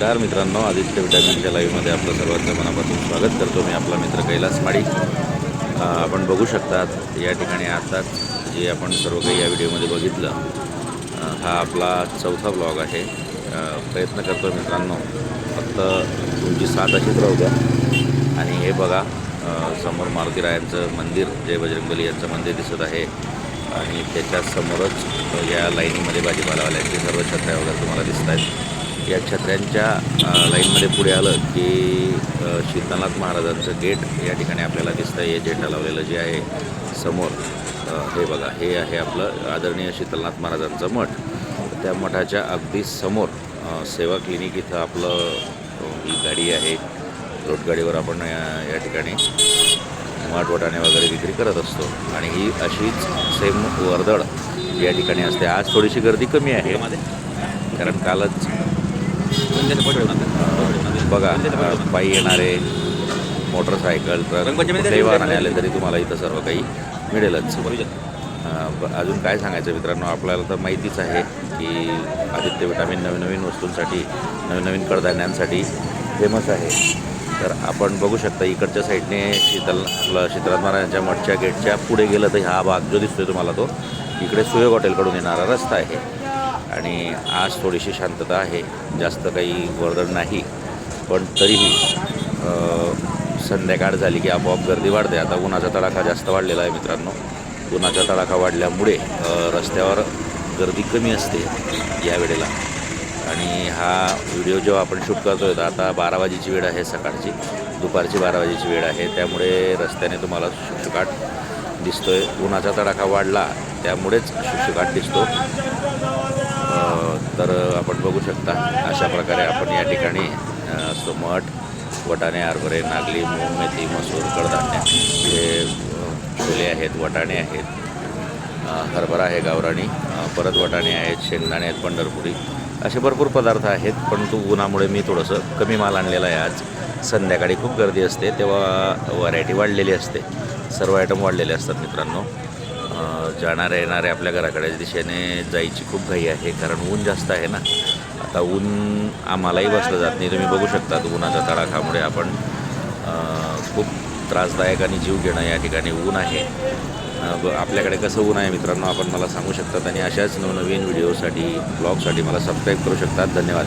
नमस्कार मित्रांनो आदित्य विटामिनच्या लाईव्हमध्ये आपलं सर्वांचं मनापासून स्वागत करतो मी आपला मित्र कैलास माडी. आपण बघू शकतात या ठिकाणी आताच जे आपण सर्व काही या व्हिडिओमध्ये बघितलं हा आपला चौथा ब्लॉग आहे. प्रयत्न करतो मित्रांनो फक्त तुमची साथ अशीच राहू द्या. आणि हे बघा समोर मारुतीरायांचं मंदिर जय बजरंगबली यांचं मंदिर दिसत आहे. आणि त्याच्या समोरच या लाईनीमध्ये भाजीपालावाल्यांची सर्व छत्र्या वगैरे तुम्हाला दिसत आहेत या छत्र्यांच्या लाईनमध्ये पुढे आलं की शीतलनाथ महाराजांचं गेट या ठिकाणी आपल्याला दिसतं आहे झेंडा लावलेलं जे आहे समोर हे बघा हे आहे आपलं आदरणीय शीतलनाथ महाराजांचं मठ. त्या मठाच्या अगदी समोर सेवा क्लिनिक इथं आपलं ही गाडी आहे. रोडगाडीवर आपण या या ठिकाणी माठ वटाणे वगैरे विक्री करत असतो. आणि ही अशीच सेम वर्दळ या ठिकाणी असते. आज थोडीशी गर्दी कमी आहे कारण कालच बघा पायी येणारे मोटरसायकल ट्रक कुठलेही आले तरी तुम्हाला इथं सर्व काही मिळेलच. ब- अजून काय सांगायचं मित्रांनो? आपल्याला तर माहितीच आहे की आदित्य विटामिन नवीन नवीन वस्तूंसाठी नवीन नवीन कडधान्यांसाठी फेमस आहे. तर आपण बघू शकता इकडच्या साईडने शीतल आपलं शीतलनाथ महाराजांच्या मठच्या गेटच्या पुढे गेलं तर हा भाग जो दिसतोय तुम्हाला तो इकडे सुयोग हॉटेलकडून येणारा रस्ता आहे. आणि आज थोडीशी शांतता आहे. जास्त काही वर्दळ नाही. पण तरीही संध्याकाळ झाली की आपोआप गर्दी वाढते. आता उन्हाचा तडाखा जास्त वाढलेला आहे मित्रांनो. उन्हाचा तडाखा वाढल्यामुळे रस्त्यावर गर्दी कमी असते या वेळेला. आणि हा व्हिडिओ जेव्हा आपण शूट करतो आहे तर आता बारा वाजेची वेळ आहे सकाळची. दुपारची बारा वाजेची वेळ आहे. त्यामुळे रस्त्याने तुम्हाला शुकशुकाट आहे उन्हाचा तडाखा वाढला त्यामुळेच शुकशुकाट दिसतो. तर आपण बघू शकता अशा प्रकारे आपण या ठिकाणी सोमट असतो वटाणे हरभरे नागली मूग मेथी मसूर कडधान्य हे छोले आहेत वटाणे आहेत हरभरा आहे गावराणी परत वटाणे आहेत शेंगदाणे आहेत पंढरपुरी असे भरपूर पदार्थ आहेत परंतु उन्हामुळे मी थोडंसं कमी माल आणलेला आहे आज. संध्याकाळी खूप गर्दी असते तेव्हा व्हरायटी वाढलेली असते. सर्व आयटम वाढलेले असतात मित्रांनो. जाणाऱ्या येणाऱ्या आपल्या घराकडच्या दिशेने जायची खूप घाई आहे कारण ऊन जास्त आहे ना. आता ऊन आम्हालाही बसलं जात नाही. तुम्ही बघू शकता उन्हाच्या तडाखामुळे आपण खूप त्रासदायक आणि जीव घेणं या ठिकाणी ऊन आहे. आपल्याकडे कसं ऊन आहे मित्रांनो आपण मला सांगू शकतात आणि अशाच नवनवीन व्हिडिओसाठी ब्लॉगसाठी मला सबस्क्राईब करू शकतात धन्यवाद.